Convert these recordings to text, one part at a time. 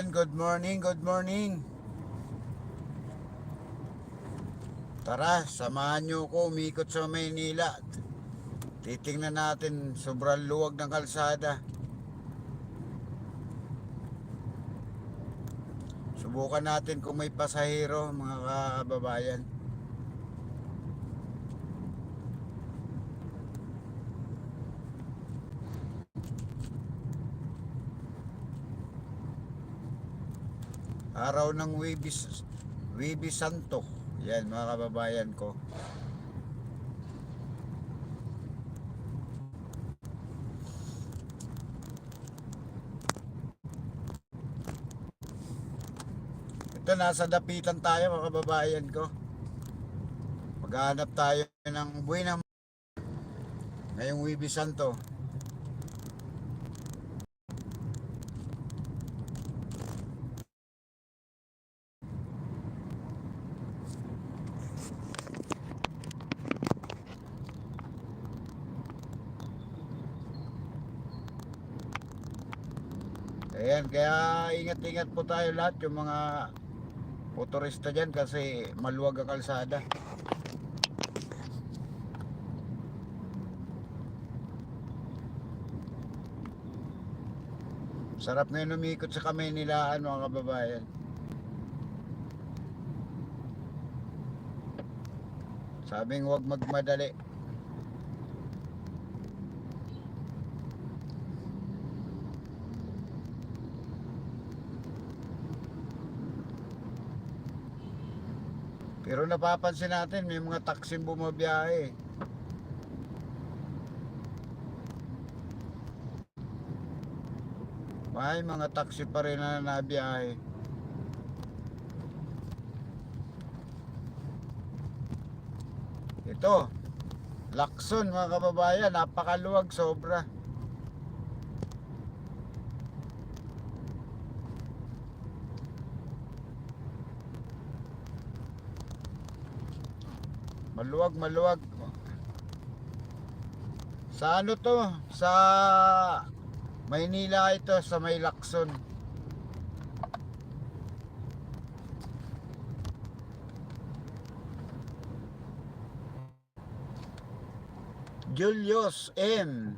Ayan, good morning, good morning. Tara, samahan nyo ko umikot sa Maynila. Titingnan natin, sobrang luwag ng kalsada. Subukan natin kung may pasahero, mga kababayan. Araw ng Wibis, Wibis Santo. Yan mga kababayan ko. Ito nasa dapitan tayo mga kababayan ko. Maghanap tayo ng buwinang ngayong Wibis Santo. Ayan, kaya ingat-ingat po tayo lahat yung mga motorista dyan kasi maluwag ang kalsada. Sarap ngayon umikot sa kamay nila ano mga kababayan. Sabing huwag magmadali. Pero napapansin natin may mga taksim bumabiyahe. May mga taxi pa rin na nabiyahe. Ito, Lakson mga kababayan, napakaluwag sobra. Maluwag, maluwag. Sa ano to? Sa Maynila ito, sa may Lakson. Julius M.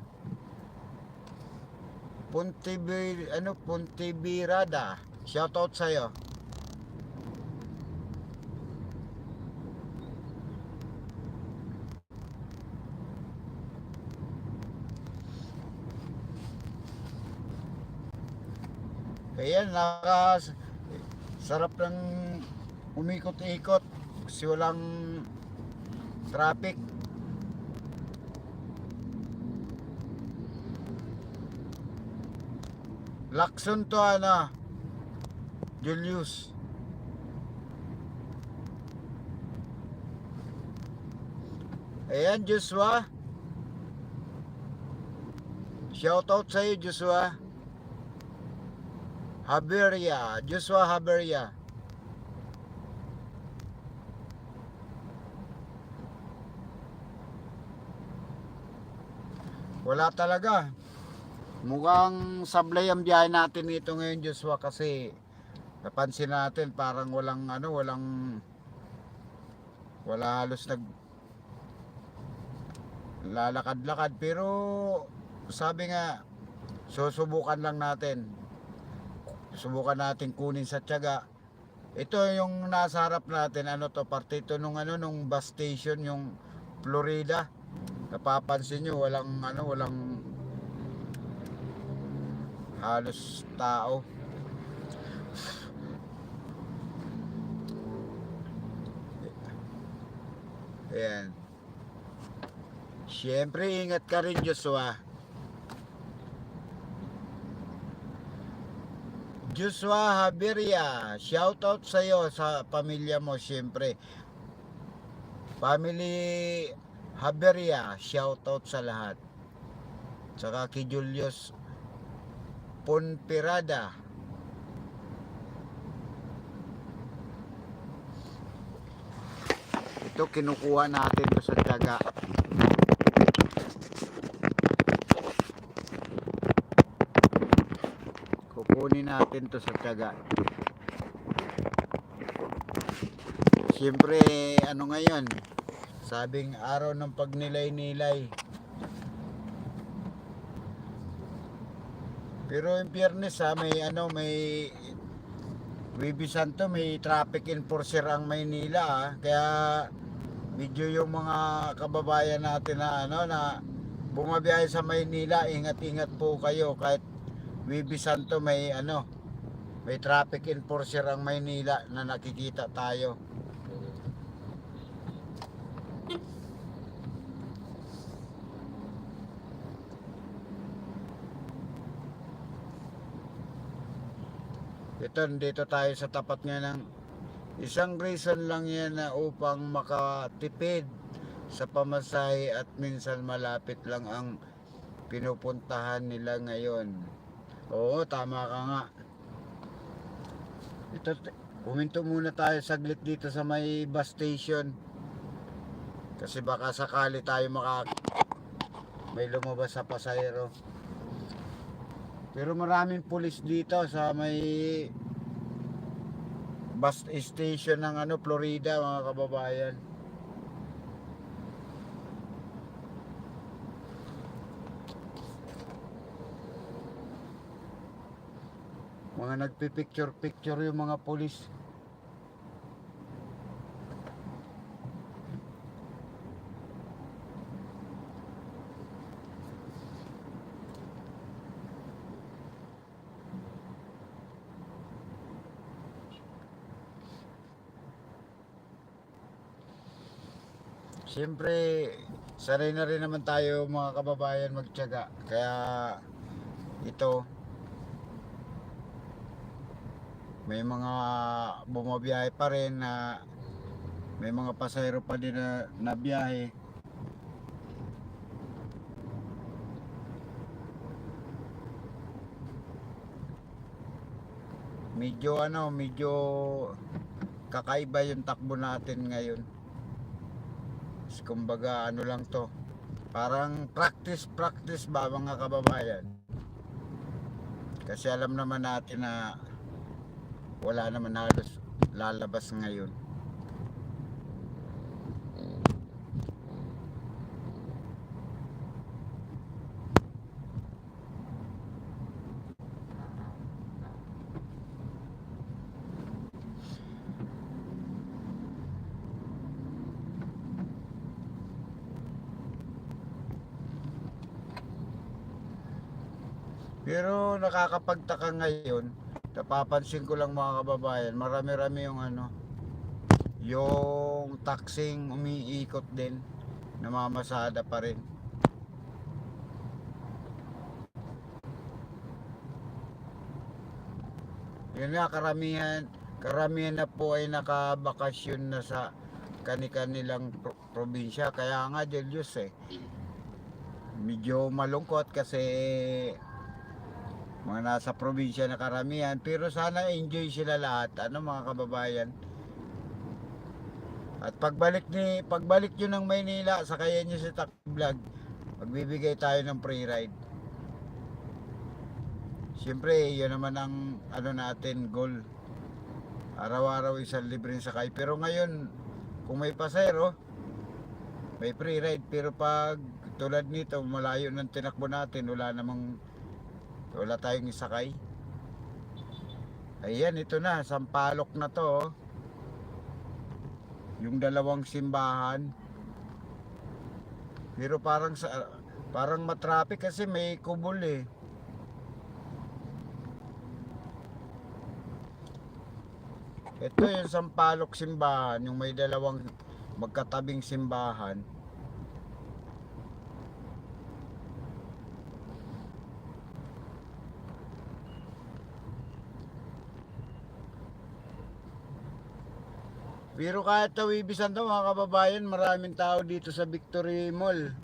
Puntibir, ano, Puntibirada. Shoutout sa'yo. Ayan, naka sarap ng umikot-ikot kasi walang traffic. Lakson to ano, Julius. Ayan, Joshua. Shoutout sa'yo, Joshua. Haberia, Joshua Haberia. Wala talaga. Mukhang sablay ang biyahe natin ito ngayon Joshua kasi napansin natin parang walang ano, walang wala halos nag lalakad-lakad pero sabi nga susubukan lang natin subukan natin kunin sa tiyaga. Ito yung nasa harap natin ano to parte ito nung ano nung bus station yung Florida. Napapansin nyo walang ano walang halos tao. Ayan. Siyempre, ingat ka rin, Joshua. Joshua Haberia, shoutout sa iyo sa pamilya mo siyempre. Family Haberia, shoutout sa lahat. Saka kay Julius Ponpirada. Ito kinukuha natin sa tiyaga. Kunin natin to sa tiyaga. Siyempre, ano ngayon, sabing araw ng pagnilay-nilay. Pero yung biyernes ha, may ano, may Wibi Santo, may traffic enforcer ang Maynila ha. Kaya medyo yung mga kababayan natin na ano na bumabiyahe sa Maynila, ingat-ingat po kayo kahit Wibi Santo may ano, may traffic enforcer ang Maynila na nakikita tayo. Ito, dito tayo sa tapat nga ng isang reason lang yan na upang makatipid sa pamasahe at minsan malapit lang ang pinupuntahan nila ngayon. Oo, tama ka nga. Ito, puminto muna tayo saglit dito sa may bus station. Kasi baka sakali tayo maka may lumabas sa pasahero. Pero maraming pulis dito sa may bus station ng ano Florida mga kababayan. Mga nagpipicture-picture yung mga pulis. Siyempre, sanay na rin naman tayo mga kababayan magtiyaga. Kaya ito, may mga bumabiyahe pa rin na may mga pasahero pa din na, na biyahe. Medyo ano, medyo kakaiba yung takbo natin ngayon. Kumbaga ano lang to. Parang practice practice ba mga kababayan? Kasi alam naman natin na wala naman halos lalabas ngayon. Pero nakakapagtaka ngayon, napapansin ko lang mga kababayan, marami-rami yung ano, yung taxing umiikot din, namamasada pa rin. Yun nga, karamihan, karamihan na po ay nakabakasyon na sa kani-kanilang pro- probinsya. Kaya nga, Diyos eh, medyo malungkot kasi mga nasa probinsya na karamihan pero sana enjoy sila lahat. Ano mga kababayan? At pagbalik ni pagbalik nyo ng Maynila sakayan nyo si Tak Vlog. Magbibigay tayo ng free ride. Siyempre, yun naman ang ano natin goal. Araw-araw isang libreng sakay. Pero ngayon kung may pasero may free ride. Pero pag tulad nito malayo ng tinakbo natin wala namang wala tayong isakay. Ayan, ito na. Sampalok na to. oh. Yung dalawang simbahan. Pero parang sa parang matraffic kasi may kubol eh. Ito yung Sampalok simbahan, yung may dalawang magkatabing simbahan. Pero kahit tawibisan to mga kababayan, maraming tao dito sa Victory Mall.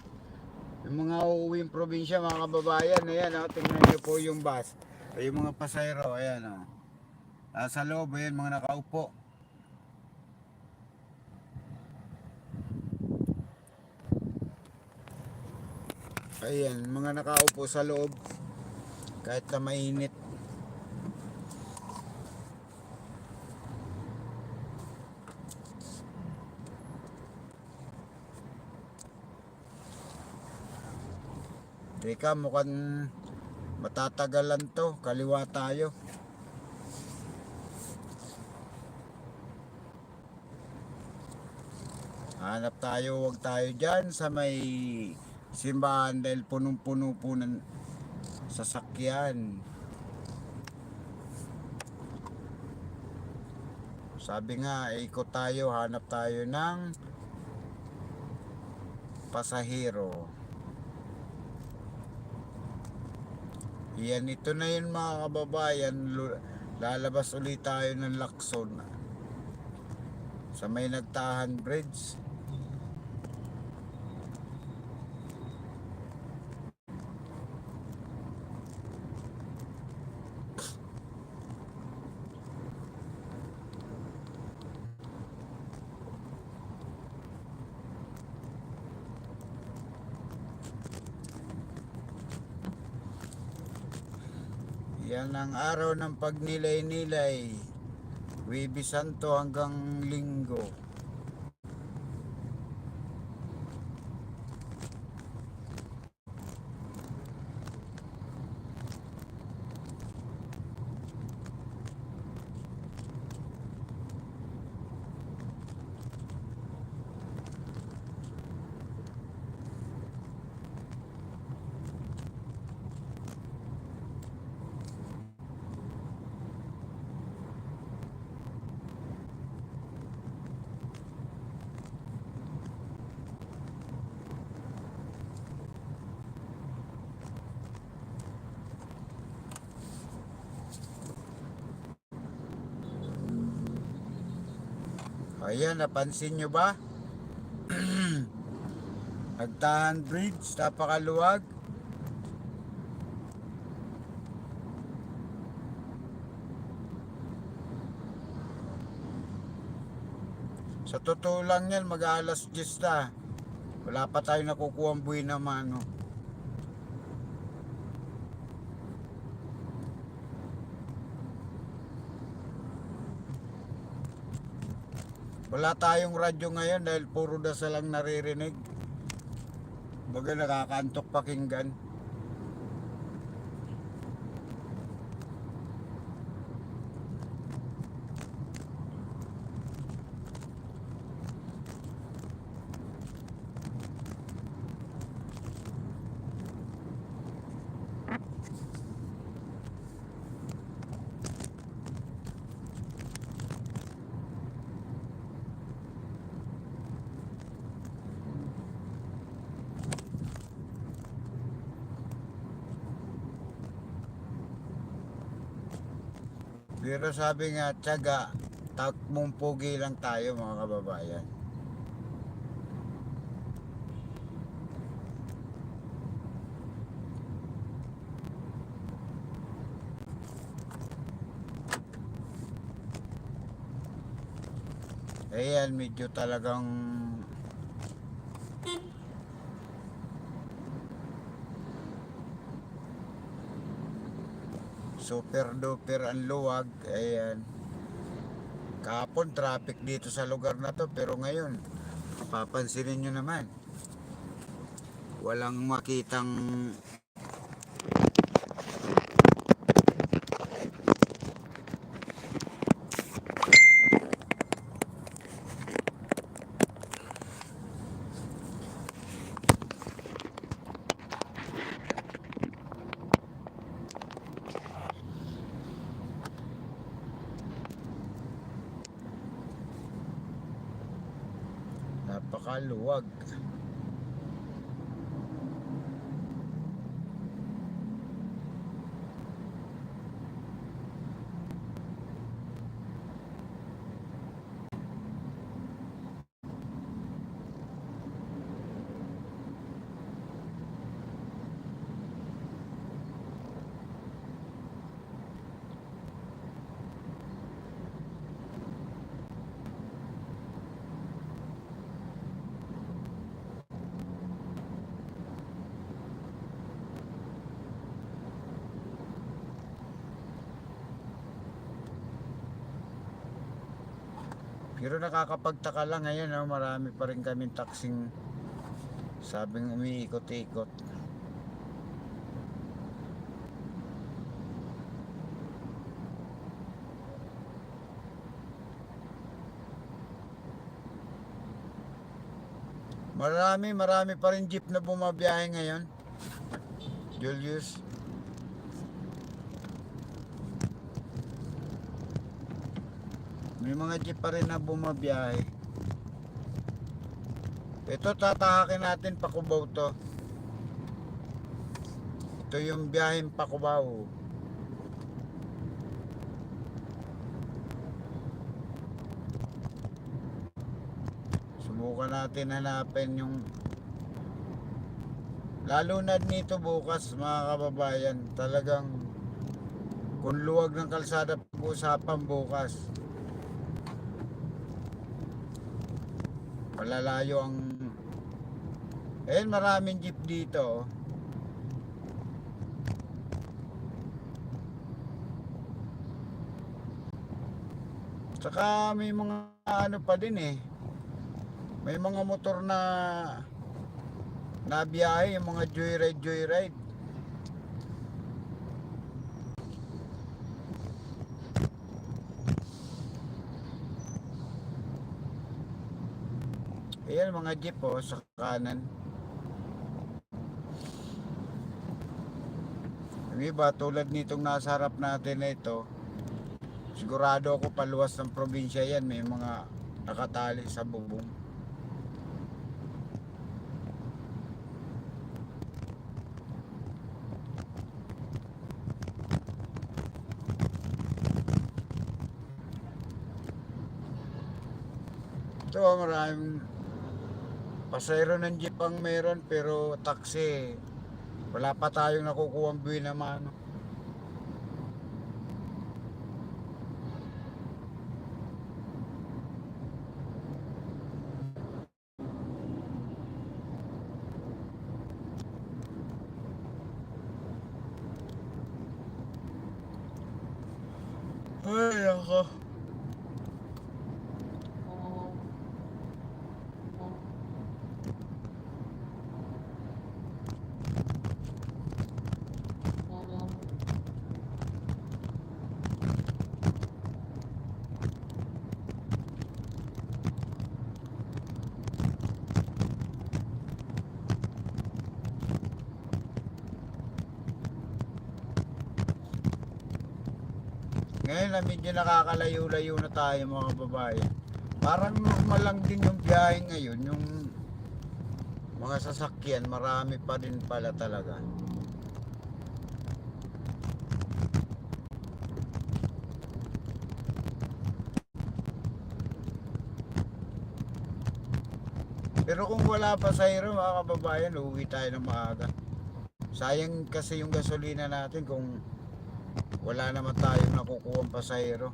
Yung mga uuwing probinsya mga kababayan, ayan o, tingnan nyo po yung bus. Ay, yung mga pasayro, ayan o. Nasa loob, ayan, mga nakaupo. Ayan, mga nakaupo sa loob. Kahit na mainit. Teka, mukhang matatagalan to. Kaliwa tayo. Hanap tayo, wag tayo dyan sa may simbahan dahil punong-puno po ng sasakyan. Sabi nga, ikot tayo, hanap tayo ng pasahero. Yan, ito na yun mga kababayan. Lalabas ulit tayo ng Lacson. Sa may nagtahan bridge. Ang araw ng pagnilay-nilay. Wibi Santo hanggang Linggo. Ayan, napansin nyo ba? Nagtahan bridge, napakaluwag. Sa totoo lang yan, mag-aalas 10 na. Wala pa tayo nakukuha ang buhay na mano. Wala tayong radyo ngayon dahil puro dasal lang naririnig. Baga nakakantok pakinggan. Pero sabi nga, tiyaga, takmong pugi lang tayo mga kababayan. Ayan, medyo talagang super duper ang luwag. Ayan. Kahapon traffic dito sa lugar na to pero ngayon papansinin nyo naman. Walang makitang napakaluwag. Pero nakakapagtaka lang ngayon, no? marami pa rin kaming taxing sabing umiikot-ikot. Marami, marami pa rin jeep na bumabiyahe ngayon. Julius. May mga jeep pa rin na bumabiyahe. Ito tatahakin natin Pakubaw to. Ito yung biyaheng Pakubaw. Subukan natin hanapin yung Lalo na nito bukas mga kababayan, talagang kung luwag ng kalsada pag-usapan bukas. Malalayo ang Eh maraming jeep dito. oh. Tsaka may mga ano pa din eh. May mga motor na nabiyahe, yung mga joyride, joyride. Ayan mga jeep oh, sa kanan. Yung tulad nitong nasa harap natin na ito, sigurado ako paluwas ng probinsya yan, may mga nakatali sa bubong. Ito maraming pasayro ng jeep ang meron pero taxi wala pa tayong nakukuha ang buwi na mano. Ay, ako. Ngayon na medyo nakakalayo-layo na tayo mga babae. Parang normal lang din yung biyahe ngayon. Yung mga sasakyan, marami pa rin pala talaga. Pero kung wala pa sa mga kababayan, uuwi tayo ng maaga. Sayang kasi yung gasolina natin kung wala naman tayong nakukuha pasahero.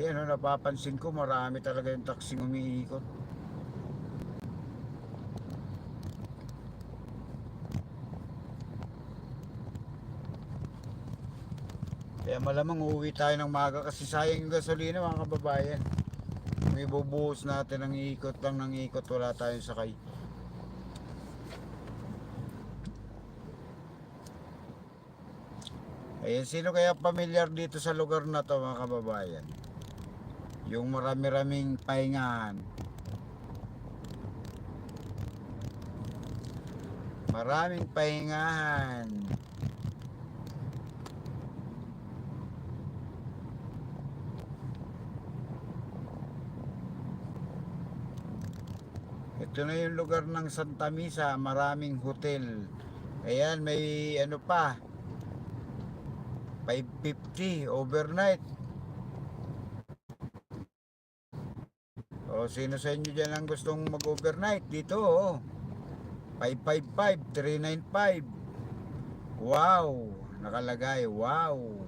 Ayan o, napapansin ko marami talaga yung taxing umiikot. Kaya malamang uuwi tayo ng maga kasi sayang yung gasolina mga kababayan. Kung ibubuhos natin ng ikot lang ng ikot, wala tayong sakay. Ayan, sino kaya pamilyar dito sa lugar na to mga kababayan? yung marami-raming pahingahan. Maraming pahingahan. Ito na yung lugar ng Santa Misa maraming hotel. Ayan may ano pa 550 overnight. Sino sa inyo dyan ang gustong mag-overnight dito? Oh. 555, 395. Wow, nakalagay. Wow.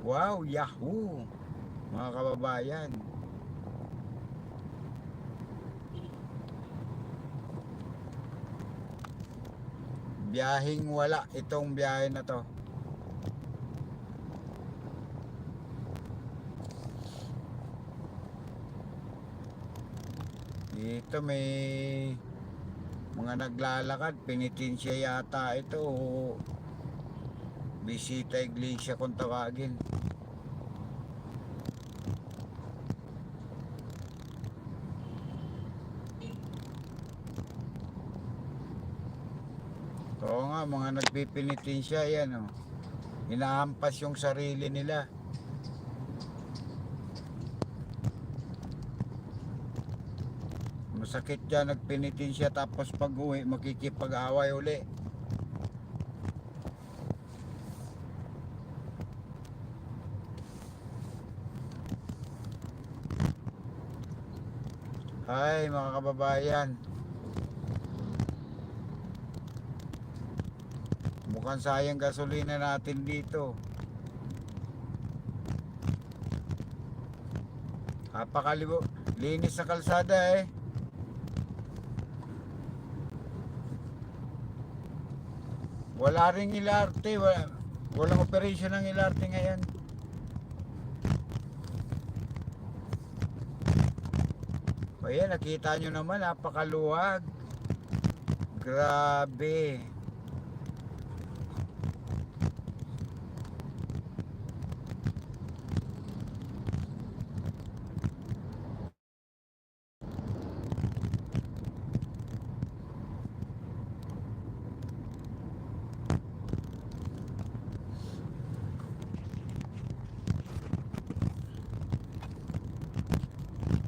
Wow, Yahoo. Mga kababayan. Biyahing wala itong biyahe na to. Dito may mga naglalakad, pinitinsya yata ito. Bisita iglesia kung tawagin. Oo nga, mga nagpipinitinsya yan oh. Inahampas yung sarili nila. Masakit yan, nagpinitinsya tapos pag uwi, makikipag-away uli. Hi mga kababayan. Mukhang sayang gasolina natin dito. Napakalibo. Linis na kalsada eh. Wala ring ilarte. Wala, walang operation ng ilarte ngayon. O yan, nakita nyo naman, napakaluwag. Grabe.